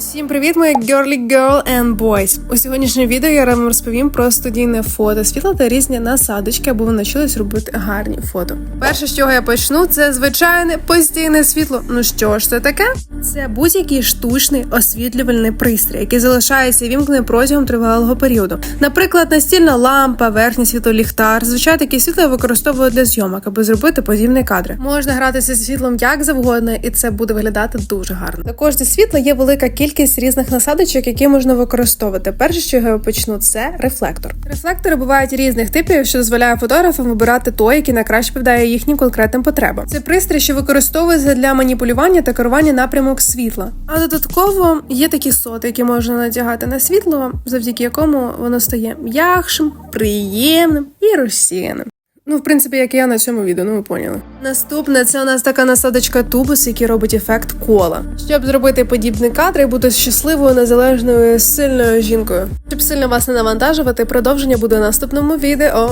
Всім привіт, мої girly girl and boys! У сьогоднішньому відео я вам розповім про студійне фото світла та різні насадочки, аби ви навчились робити гарні фото. Перше, з чого я почну, це звичайне постійне світло. Ну що ж це таке? Це будь-який штучний освітлювальний пристрій, який залишається вімкненим протягом тривалого періоду. Наприклад, настільна лампа, верхнє світло, ліхтар. Звичайно, такі світло я використовую для зйомок, аби зробити подібні кадри. Можна гратися зі світлом як завгодно, і це буде виглядати дуже гарно. Також зі світла є велика кількість різних насадочок, які можна використовувати. Перше, що я почну, це рефлектор. Рефлектори бувають різних типів, що дозволяє фотографам вибирати той, який найкраще відповідає їхнім конкретним потребам. Це пристрій, що використовується для маніпулювання та керування напрямок світла. А додатково є такі соти, які можна надягати на світло, завдяки якому воно стає м'якшим, приємним і розсіяним. Ну, в принципі, як і я на цьому відео, ну ви поняли. Наступне це у нас така насадочка тубус, який робить ефект кола. Щоб зробити подібний кадр і бути щасливою, незалежною, сильною жінкою. Щоб сильно вас не навантажувати, продовження буде в наступному відео.